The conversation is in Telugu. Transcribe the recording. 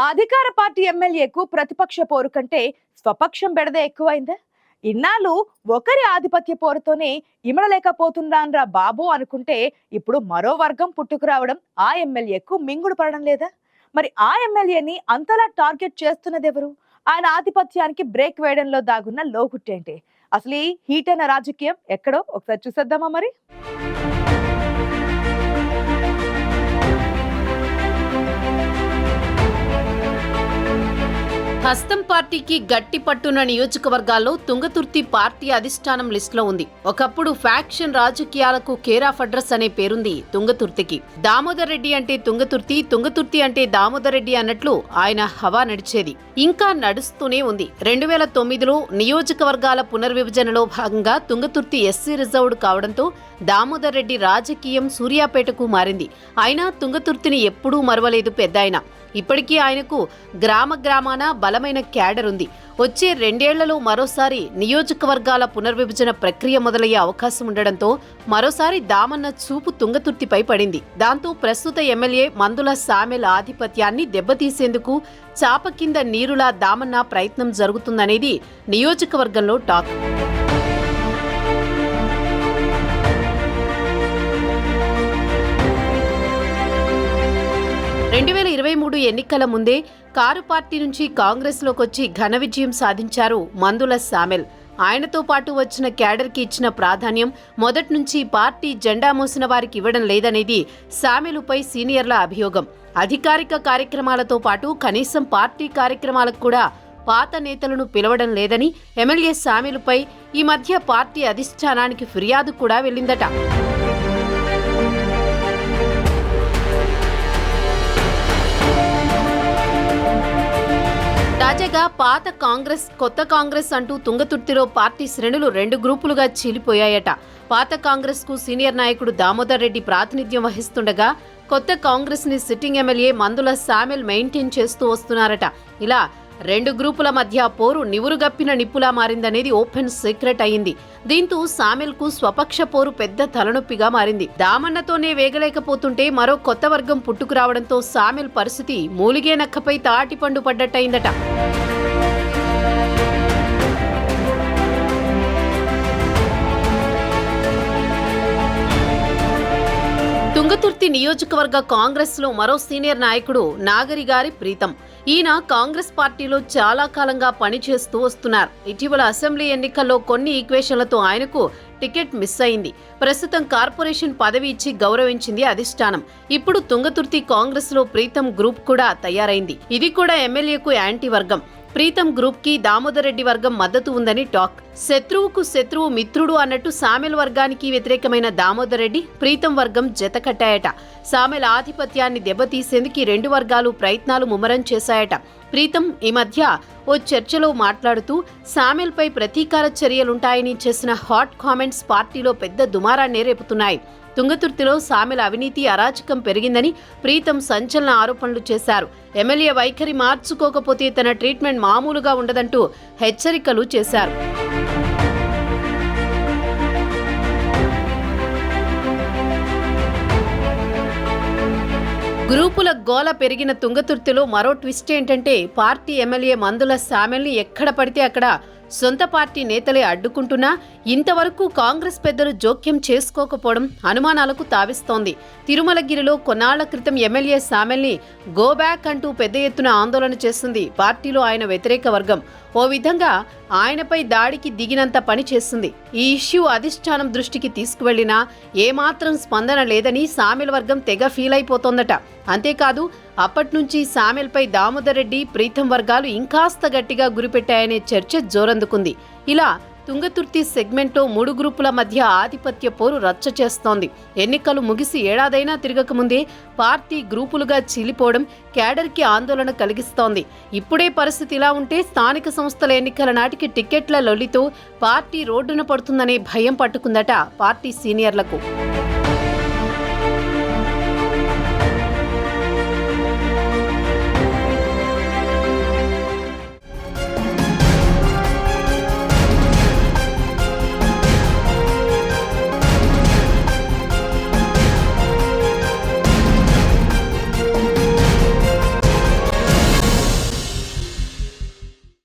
అధికార పార్టీ ఎమ్మెల్యేకు ప్రతిపక్ష పోరు కంటే స్వపక్షం బెడదే ఎక్కువైందా? ఇన్నాళ్ళు ఒకరి ఆధిపత్య పోరుతోనే ఇమడలేకపోతున్నాన్రా బాబు అనుకుంటే ఇప్పుడు మరో వర్గం పుట్టుకురావడం ఆ ఎమ్మెల్యేకు మింగుడు పడడం లేదా? మరి ఆ ఎమ్మెల్యేని అంతలా టార్గెట్ చేస్తున్నది ఎవరు ఆయన ఆధిపత్యానికి బ్రేక్ వేయడంలో దాగున్న లోగుట్టేంటి అసలు ఈ హీట్ అయిన రాజకీయం ఎక్కడో? ఒకసారి చూసేద్దామా మరి? హస్తం పార్టీకి గట్టి పట్టున్న నియోజకవర్గాల్లో తుంగతుర్తి పార్టీ అధిష్టానం లిస్టులో ఉంది. ఒకప్పుడు ఫ్యాక్షన్ రాజకీయాలకు కేర్ ఆఫ్ అడ్రస్ అనే పేరుంది తుంగతుర్తికి. దామోదర్ రెడ్డి అంటే తుంగతుర్తి తుంగతుర్తి అంటే దామోదర్ రెడ్డి అన్నట్లు ఆయన హవా నడిచేది. ఇంకా నడుస్తూనే ఉంది. రెండు వేల తొమ్మిదిలో నియోజకవర్గాల పునర్విభజనలో భాగంగా తుంగతుర్తి ఎస్సీ రిజర్వ్డ్ కావడంతో దామోదర్ రెడ్డి రాజకీయం సూర్యాపేటకు మారింది. అయినా తుంగతుర్తిని ఎప్పుడూ మరవలేదు పెద్దాయన ఇప్పటికీ ఆయనకు గ్రామ గ్రామాన బలమైన క్యాడర్ ఉంది. వచ్చే రెండేళ్ళలో మరోసారి నియోజకవర్గాల పునర్విభజన ప్రక్రియ మొదలయ్యే అవకాశం ఉండడంతో మరోసారి దామన్న చూపు తుంగతుర్తిపై పడింది. దాంతో ప్రస్తుత ఎమ్మెల్యే మందుల సామెల ఆధిపత్యాన్ని దెబ్బతీసేందుకు చాప కింద నీరులా దామన్న ప్రయత్నం జరుగుతుందనేది నియోజకవర్గంలో టాక్. ఇరవై మూడు ఎన్నికల ముందే కారు పార్టీ నుంచి కాంగ్రెస్లోకొచ్చి ఘన విజయం సాధించారు మందుల సామెల్. ఆయనతో పాటు వచ్చిన క్యాడర్కి ఇచ్చిన ప్రాధాన్యం మొదటి నుంచి పార్టీ జెండా మోసిన వారికి ఇవ్వడం లేదనేది సామెలుపై సీనియర్ల అభియోగం. అధికారిక కార్యక్రమాలతో పాటు కనీసం పార్టీ కార్యక్రమాలకు కూడా పాత నేతలను పిలవడం లేదని ఎమ్మెల్యే సామెలుపై ఈ మధ్య పార్టీ అధిష్టానానికి ఫిర్యాదు కూడా వెళ్ళిందట. తాజాగా పాత కాంగ్రెస్ కొత్త కాంగ్రెస్ అంటూ తుంగతుర్తిలో పార్టీ శ్రేణులు రెండు గ్రూపులుగా చీలిపోయాయట. పాత కాంగ్రెస్కు సీనియర్ నాయకుడు దామోదర్ రెడ్డి ప్రాతినిధ్యం వహిస్తుండగా కొత్త కాంగ్రెస్ని సిట్టింగ్ ఎమ్మెల్యే మందుల సామెల్ మెయింటైన్ చేస్తూ వస్తున్నారట. ఇలా రెండు గ్రూపుల మధ్య పోరు నివురుగప్పిన నిప్పులా మారిందనేది ఓపెన్ సీక్రెట్ అయింది. దీంతో సామెల్కు స్వపక్ష పోరు పెద్ద తలనొప్పిగా మారింది. దామన్నతోనే వేగలేకపోతుంటే మరో కొత్త వర్గం పుట్టుకురావడంతో సామెల్ పరిస్థితి మూలిగే నక్కపై తాటిపండు పడ్డట్టయిందట. తుంగతుర్తి నియోజకవర్గ కాంగ్రెస్లో మరో సీనియర్ నాయకుడు నాగరి గారి ప్రీతం. ఈయన కాంగ్రెస్ పార్టీలో చాలా కాలంగా పనిచేస్తూ వస్తున్నారు. ఇటీవల అసెంబ్లీ ఎన్నికల్లో కొన్ని ఈక్వేషన్లతో ఆయనకు టికెట్ మిస్ అయింది. ప్రస్తుతం కార్పొరేషన్ పదవి ఇచ్చి గౌరవించింది అధిష్టానం. ఇప్పుడు తుంగతుర్తి కాంగ్రెస్లో ప్రీతం గ్రూప్ కూడా తయారైంది. ఇది కూడా ఎమ్మెల్యేకు యాంటీ వర్గం. ప్రీతం గ్రూప్కి దామోదర్ రెడ్డి వర్గం మద్దతు ఉందని టాక్. శత్రువుకు శత్రువు మిత్రుడు అన్నట్టు సామెల్ వర్గానికి వ్యతిరేకమైన దామోదర్ రెడ్డి ప్రీతం వర్గం జత కట్టాయట. సామెల ఆధిపత్యాన్ని దెబ్బతీసేందుకు రెండు వర్గాలు ప్రయత్నాలు ముమ్మరం చేశాయట. ప్రీతం ఈ మధ్య ఓ చర్చలో మాట్లాడుతూ సామెల్పై ప్రతీకార చర్యలుంటాయని చేసిన హాట్ కామెంట్స్ పార్టీలో పెద్ద దుమారాన్ని రేపుతున్నాయి. తుంగతుర్తిలో సామెల అవినీతి అరాచకం పెరిగిందని ప్రీతం సంచలన ఆరోపణలు చేశారు. ఎమ్మెల్యే వైఖరి మార్చుకోకపోతే తన ట్రీట్మెంట్ మామూలుగా ఉండదంటూ హెచ్చరికలు చేశారు. గ్రూపుల గోల పెరిగిన తుంగతుర్తిలో మరో ట్విస్ట్ ఏంటంటే పార్టీ ఎమ్మెల్యే మందుల సామెల్ని ఎక్కడ పడితే అక్కడ సొంత పార్టీ నేతలే అడ్డుకుంటున్నా ఇంతవరకు కాంగ్రెస్ పెద్దలు జోక్యం చేసుకోకపోవడం అనుమానాలకు తావిస్తోంది. తిరుమలగిరిలో కొన్నాళ్ళ క్రితం ఎమ్మెల్యే సామెల్ని గోబ్యాక్ అంటూ పెద్ద ఎత్తున ఆందోళన చేస్తుంది పార్టీలో ఆయన వ్యతిరేక వర్గం. ఓ విధంగా ఆయనపై దాడికి దిగినంత పని చేస్తుంది. ఈ ఇష్యూ అధిష్టానం దృష్టికి తీసుకువెళ్ళినా ఏమాత్రం స్పందన లేదని సామెల వర్గం తెగ ఫీల్ అయిపోతోందట అంతేకాదు అప్పట్నుంచి సామెల్పై దామోదర్ రెడ్డి ప్రీతం వర్గాలు ఇంకాస్త గట్టిగా గురిపెట్టాయనే చర్చ జోరందుకుంది. ఇలా తుంగతుర్తి సెగ్మెంట్లో మూడు గ్రూపుల మధ్య ఆధిపత్య పోరు రచ్చ చేస్తోంది. ఎన్నికలు ముగిసి ఏడాదైనా తిరగకముందే పార్టీ గ్రూపులుగా చీలిపోవడం క్యాడర్కి ఆందోళన కలిగిస్తోంది. ఇప్పుడే పరిస్థితి ఇలా ఉంటే స్థానిక సంస్థల ఎన్నికల నాటికి టికెట్ల లొల్లితో పార్టీ రోడ్డున పడుతుందనే భయం పట్టుకుందట పార్టీ సీనియర్లకు.